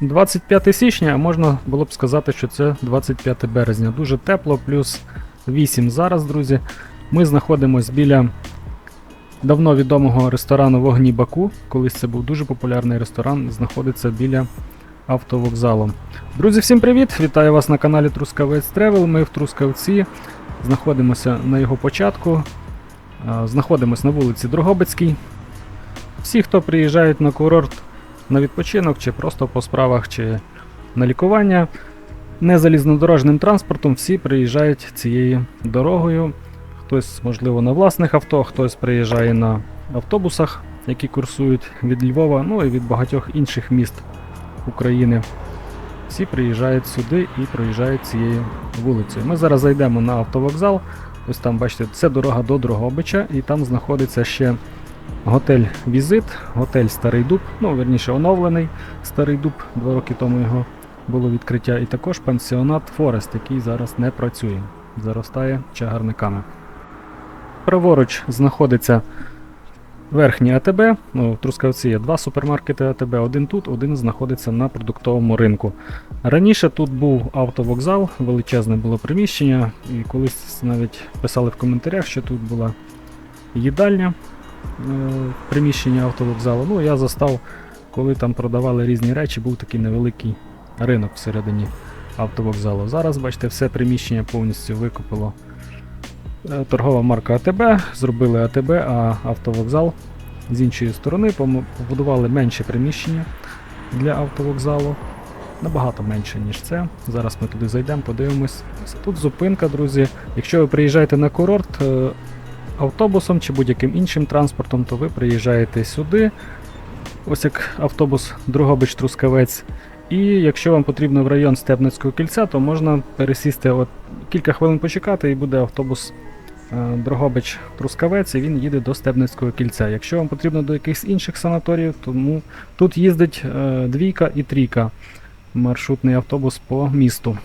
25 січня, можна було б сказати, що це 25 березня. Дуже тепло, плюс 8 зараз, друзі. Ми знаходимося біля давно відомого ресторану Вогні Баку. Колись це був дуже популярний ресторан, знаходиться біля автовокзалу. Друзі, всім привіт! Вітаю вас на каналі Трускавець Тревел. Ми в Трускавці знаходимося на його початку. Знаходимося на вулиці Дрогобицькій. Всі, хто приїжджають на курорт на відпочинок, чи просто по справах, чи на лікування, не залізнодорожним транспортом, всі приїжджають цією дорогою. Хтось, можливо, на власних авто, хтось приїжджає на автобусах, які курсують від Львова, ну і від багатьох інших міст України. Всі приїжджають сюди і проїжджають цією вулицею. Ми зараз зайдемо на автовокзал. Ось там, бачите, це дорога до Дрогобича, і там знаходиться ще готель Візит, готель Старий Дуб, ну, верніше, оновлений Старий Дуб, два роки тому його було відкриття, і також пансіонат Форест, який зараз не працює, заростає чагарниками. Праворуч знаходиться верхній АТБ. Ну, в Трускавці є два супермаркети АТБ, один тут, один знаходиться на продуктовому ринку. Раніше тут був автовокзал, величезне було приміщення, і колись навіть писали в коментарях, що тут була їдальня е, приміщення автовокзалу. Ну, я застав, коли там продавали різні речі, був такий невеликий ринок всередині автовокзалу. Зараз, бачите, все приміщення повністю викупило е, торгова марка АТБ, зробили АТБ, а автовокзал з іншої сторони побудували менше приміщення для автовокзалу. Набагато менше, ніж це. Зараз ми туди зайдемо, подивимось. Тут зупинка, друзі. Якщо ви приїжджаєте на курорт е, автобусом чи будь-яким іншим транспортом, то ви приїжджаєте сюди. Ось як автобус Другобич-Трускавець. І якщо вам потрібно в район Стебницького кільця, то можна пересісти от кілька хвилин почекати, і буде автобус е, Дрогобич-Трускавець, і він їде до Стебницького кільця. Якщо вам потрібно до якихось інших санаторіїв, тому тут їздить е, двійка і трійка маршрутний автобус по місту.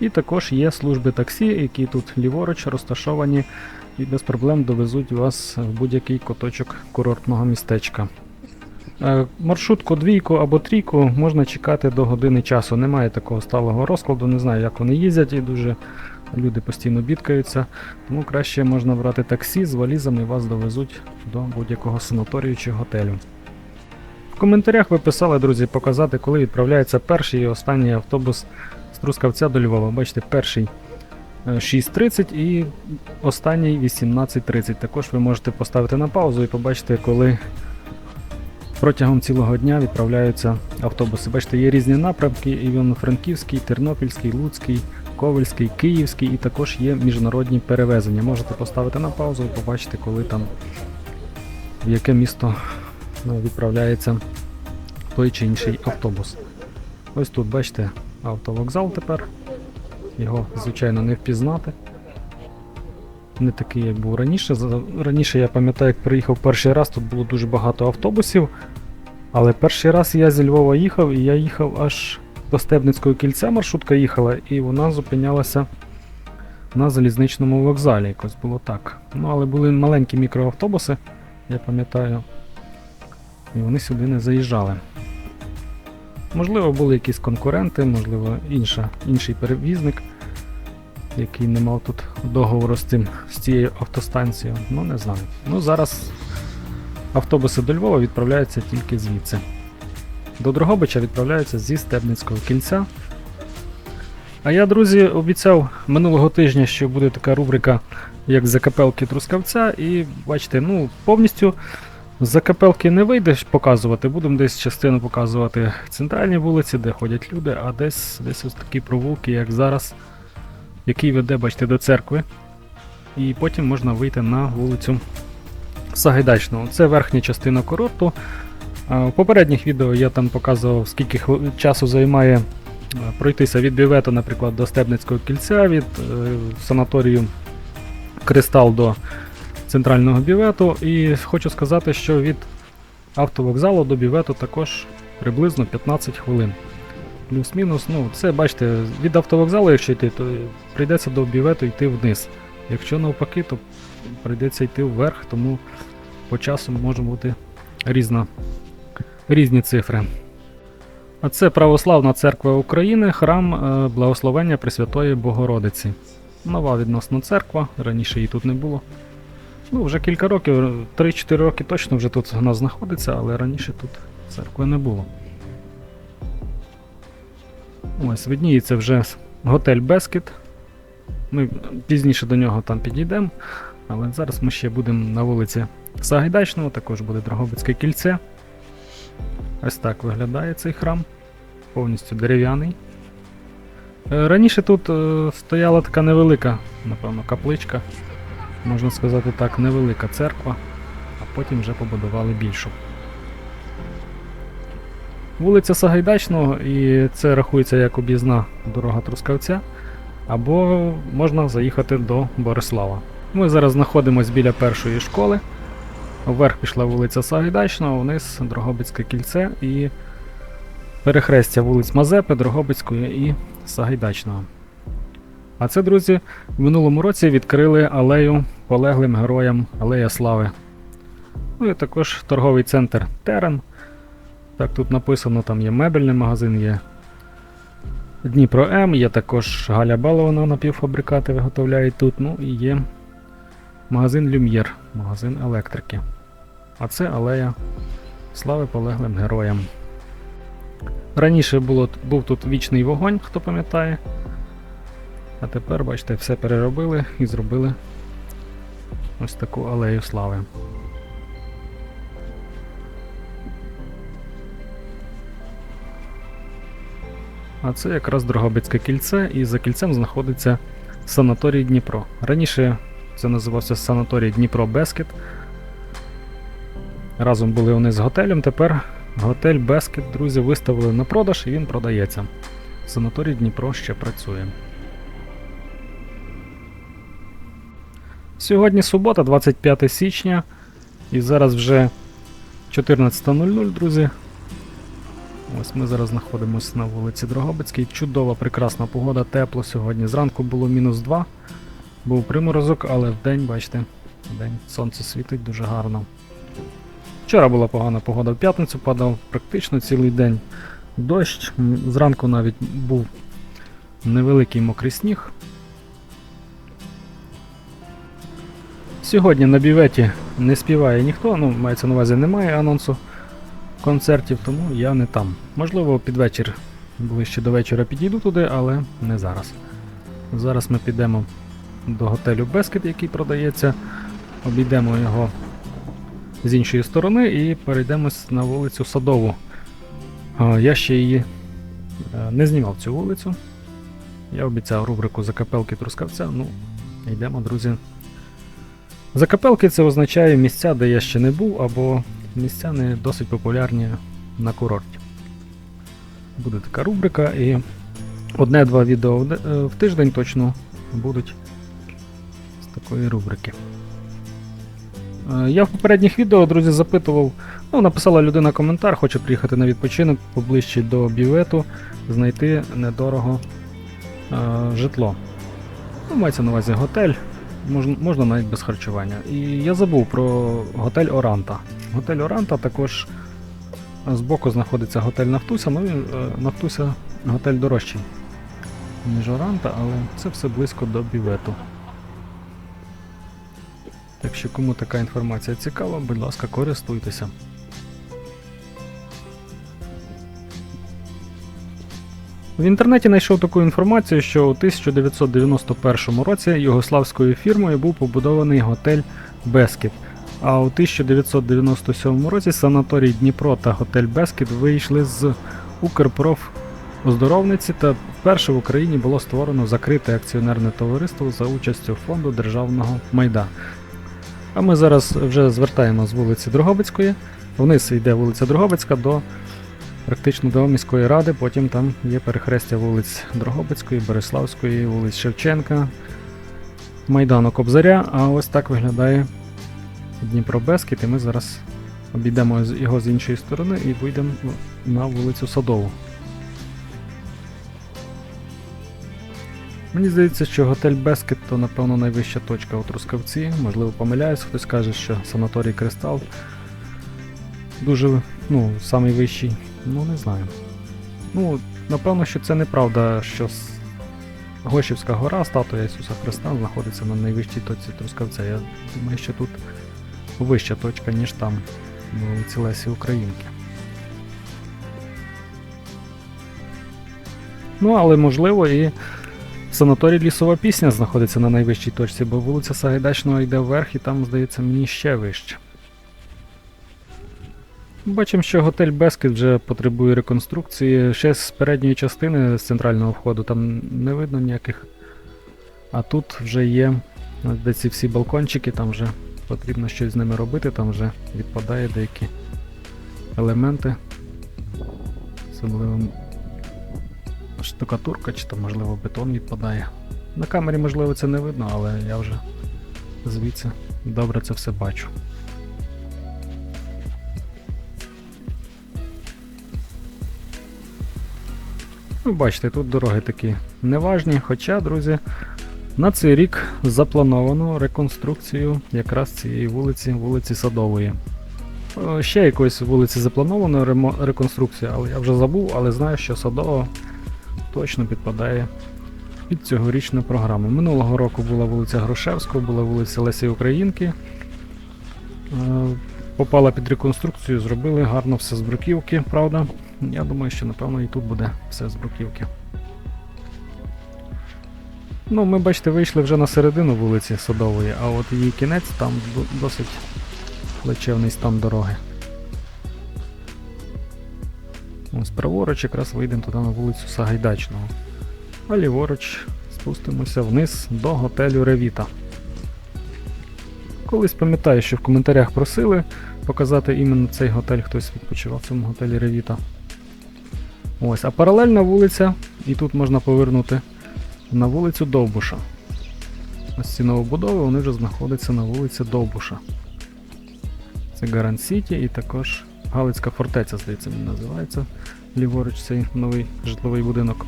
І також є служби таксі, які тут ліворуч розташовані і без проблем довезуть вас в будь-який куточок курортного містечка. Е, Маршрутку двійку або трійку можна чекати до години часу. Немає такого сталого розкладу, не знаю, як вони їздять, і дуже люди постійно бідкаються. Тому краще можна брати таксі з валізами вас довезуть до будь-якого санаторію чи готелю. В коментарях ви писали, друзі, показати, коли відправляється перший і останній автобус з Трускавця до Львова. Бачите, перший е, 6.30 і останній 18.30. Також ви можете поставити на паузу і побачити, коли протягом цілого дня відправляються автобуси. Бачите, є різні напрямки: Івано-Франківський, Тернопільський, Луцький, Ковельський, Київський і також є міжнародні перевезення. Можете поставити на паузу і побачити, коли там в яке місто відправляється той чи інший автобус. Ось тут, бачите, автовокзал тепер. Його, звичайно, не впізнати. Не такий, як був раніше. Раніше я пам'ятаю, як приїхав перший раз, тут було дуже багато автобусів. Але перший раз я зі Львова їхав, і я їхав аж до Стебницького кільця маршрутка їхала, і вона зупинялася на залізничному вокзалі. Якось було так. Ну, але були маленькі мікроавтобуси, я пам'ятаю. І вони сюди не заїжджали. Можливо, були якісь конкуренти, можливо, інша, інший перевізник, який не мав тут договору з, цим, з цією автостанцією. Ну, не знаю. Ну, зараз автобуси до Львова відправляються тільки звідси. До Дрогобича відправляються зі Стебницького кільця. А я, друзі, обіцяв минулого тижня, що буде така рубрика, як закапелки Трускавця, і бачите, ну, повністю за капелки не вийдеш показувати, будемо десь частину показувати центральні вулиці, де ходять люди, а десь, десь ось такі провулки, як зараз, який веде, бачите, до церкви. І потім можна вийти на вулицю Сагайдачного. Це верхня частина курорту. В попередніх відео я там показував, скільки часу займає е, пройтися від бювету, наприклад, до Стебницького кільця, від е, санаторію Кристал до центрального бювету. І хочу сказати, що від автовокзалу до бювету також приблизно 15 хвилин. Плюс-мінус, ну, це бачите, від автовокзалу, якщо йти, то прийдеться до бювету йти вниз. Якщо навпаки, то прийдеться йти вверх, тому по часу може бути різна, різні цифри. А це Православна церква України, храм е, Благословення Пресвятої Богородиці. Нова відносно церква, раніше її тут не було. Ну, вже кілька років, 3-4 роки точно вже тут вона знаходиться, але раніше тут церкви не було. Ось, видніється вже готель Бескіт. Ми пізніше до нього там підійдемо, але зараз ми ще будемо на вулиці Сагайдачного, також буде Дрогобицьке кільце. Ось так виглядає цей храм. Повністю дерев'яний. Е, Раніше тут е, стояла така невелика, напевно, капличка. Можна сказати так, невелика церква, а потім вже побудували більшу. Вулиця Сагайдачного, і це рахується як об'їзна дорога Трускавця, або можна заїхати до Борислава. Ми зараз знаходимося біля першої школи. Вверх пішла вулиця Сагайдачного, вниз Дрогобицьке кільце і перехрестя вулиць Мазепи, Дрогобицької і Сагайдачного. А це, друзі, в минулому році відкрили алею полеглим героям Алея Слави. Ну і також торговий центр Терен. Так, тут написано, там є мебельний магазин, є Дніпро М, є також Галя Балована напівфабрикати виготовляють тут. Ну і є магазин Люм'єр, магазин електрики. А це алея слави полеглим героям. Раніше було, був тут вічний вогонь, хто пам'ятає. А тепер, бачите, все переробили і зробили ось таку алею слави. А це якраз Дрогобицьке кільце, і за кільцем знаходиться санаторій Дніпро. Раніше це називався санаторій Дніпро Бескет. Разом були вони з готелем. Тепер готель Бескет, друзі, виставили на продаж і він продається. Санаторій Дніпро ще працює. Сьогодні субота, 25 січня, і зараз вже 14.00, друзі. Ось ми зараз знаходимося на вулиці Дрогобицькій. Чудова, прекрасна погода, тепло сьогодні. Зранку було мінус 2, був приморозок, але вдень, бачите, вдень сонце світить дуже гарно. Вчора була погана погода, в п'ятницю падав практично цілий день дощ. Зранку навіть був невеликий мокрий сніг. Сьогодні на біветі не співає ніхто, ну, мається на увазі, немає анонсу концертів, тому я не там. Можливо, під вечір, ближче до вечора підійду туди, але не зараз. Зараз ми підемо до готелю Бескет, який продається, обійдемо його з іншої сторони і перейдемо на вулицю Садову. Я ще її е, не знімав цю вулицю. Я обіцяв рубрику Закапелки Трускавця. Ну, йдемо, друзі. Закапелки це означає місця, де я ще не був, або місця не досить популярні на курорті. Буде така рубрика і одне-два відео в е, тиждень точно будуть з такої рубрики. Е, Я в попередніх відео, друзі, запитував, ну, написала людина коментар, хоче приїхати на відпочинок поближче до бівету, знайти недорого е, житло. Ну, мається на увазі готель, можна, можна навіть без харчування. І я забув про готель Оранта. Готель Оранта також збоку знаходиться готель Нафтуся, ну він е, Нафтуся готель дорожчий, ніж Оранта, але це все близько до бівету. Так що кому така інформація цікава, будь ласка, користуйтеся. В інтернеті знайшов таку інформацію, що у 1991 році югославською фірмою був побудований готель Бескіт, а у 1997 році санаторій Дніпро та готель Бескіт вийшли з Укрпроф оздоровниці та вперше в Україні було створено закрите акціонерне товариство за участю фонду державного майда. А ми зараз вже звертаємо з вулиці Дрогобицької. Вниз йде вулиця Дрогобицька до практично до міської ради, потім там є перехрестя вулиць Дрогобицької, Бориславської, вулиць Шевченка, Майдану Кобзаря. А ось так виглядає Дніпро Бескіт, і ми зараз обійдемо його з іншої сторони і вийдемо на вулицю Садову. Мені здається, що готель Бескет то, напевно, найвища точка у Трускавці. Можливо, помиляюсь, хтось каже, що санаторій Кристал дуже, ну, самий вищий. Ну, не знаю. Ну, напевно, що це неправда, що Гошівська гора, статуя Ісуса Христа, знаходиться на найвищій точці Трускавця. Я думаю, що тут вища точка, ніж там, на вулиці Лесі Українки. Ну, але можливо і санаторій Лісова пісня знаходиться на найвищій точці, бо вулиця Сагайдачного йде вверх і там, здається, мені ще вище. Бачимо, що готель Бескет вже потребує реконструкції. Ще з передньої частини з центрального входу там не видно ніяких. А тут вже є де ці всі балкончики, там вже потрібно щось з ними робити, там вже відпадає деякі елементи. Особливо штукатурка, чи там, можливо, бетон відпадає. На камері, можливо, це не видно, але я вже звідси добре це все бачу. Ну, бачите, тут дороги такі неважні, хоча, друзі, на цей рік заплановано реконструкцію якраз цієї вулиці, вулиці Садової. Е, Ще якоїсь вулиці заплановано реконструкція, але я вже забув, але знаю, що Садова точно підпадає під цьогорічну програму. Минулого року була вулиця Грушевського, була вулиця Лесі Українки. Е, Попала під реконструкцію, зробили гарно все з бруківки, правда. Я думаю, що напевно і тут буде все з бруківки. Ну, ми бачите, вийшли вже на середину вулиці Садової, а от її кінець там досить плачевний стан дороги. Ось праворуч якраз вийдемо туди на вулицю Сагайдачного. А ліворуч спустимося вниз до готелю Ревіта. Колись пам'ятаю, що в коментарях просили показати іменно цей готель, хтось відпочивав в цьому готелі Ревіта. Ось, а паралельна вулиця, і тут можна повернути на вулицю Довбуша. Ось ці новобудови вони вже знаходяться на вулиці Довбуша. Це Гарант Сіті і також Галицька фортеця, здається, він називається. Ліворуч цей новий житловий будинок.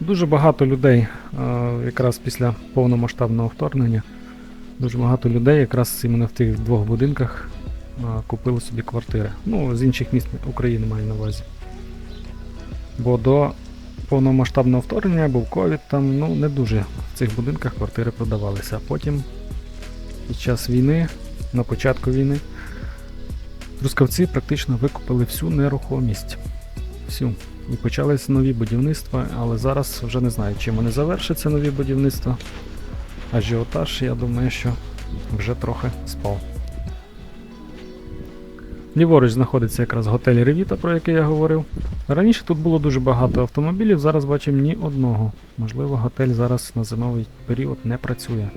Дуже багато людей, е, якраз після повномасштабного вторгнення, дуже багато людей якраз іменно в тих двох будинках купили собі квартири. Ну, з інших міст України маю на увазі. Бо до повномасштабного вторгнення був ковід, там ну, не дуже в цих будинках квартири продавалися. А потім, під час війни, на початку війни, трускавці практично викупили всю нерухомість. Всю. І почались нові будівництва, але зараз вже не знаю, чим вони завершаться нові будівництва. Ажіотаж, я думаю, що вже трохи спав. Ліворуч знаходиться якраз готель Ревіта, про який я говорив. Раніше тут було дуже багато автомобілів, зараз бачимо ні одного. Можливо, готель зараз на зимовий період не працює.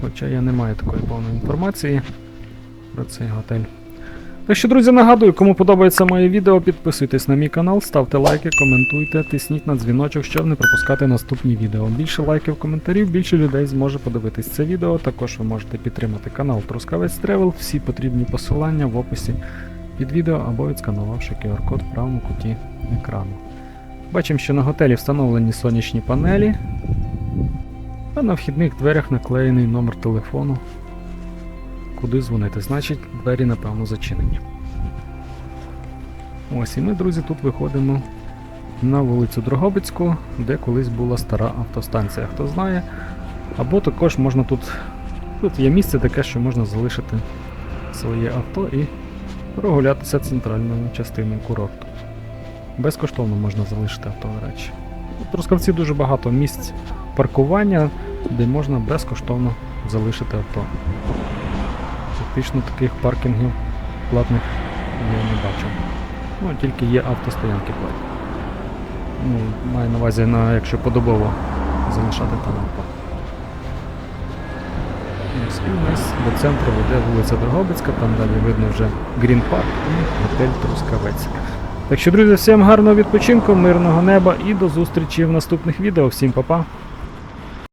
Хоча я не маю такої повної інформації про цей готель. Так що, друзі, нагадую, кому подобається моє відео, підписуйтесь на мій канал, ставте лайки, коментуйте, тисніть на дзвіночок, щоб не пропускати наступні відео. Більше лайків, коментарів, більше людей зможе подивитись це відео. Також ви можете підтримати канал Трускавець Тревел, всі потрібні посилання в описі під відео або відсканувавши QR-код в правому куті екрану. Бачимо, що на готелі встановлені сонячні панелі, а на вхідних дверях наклеєний номер телефону куди дзвонити. Значить, двері, напевно, зачинені. Ось і ми, друзі, тут виходимо на вулицю Дрогобицьку, де колись була стара автостанція, хто знає. Або також можна тут. Тут є місце таке, що можна залишити своє авто і прогулятися центральною частиною курорту. Безкоштовно можна залишити авто, до речі. У Трускавці дуже багато місць паркування, де можна безкоштовно залишити авто. Фактично таких паркінгів платних я не бачив. Ну, тільки є автостоянки платні. Ну, маю на увазі, на, якщо подобово залишати там авто. Ось, І у нас до центру веде вулиця Дрогобицька, там далі видно вже Грін Парк і готель Трускавець. Так що, друзі, всім гарного відпочинку, мирного неба і до зустрічі в наступних відео. Всім па-па!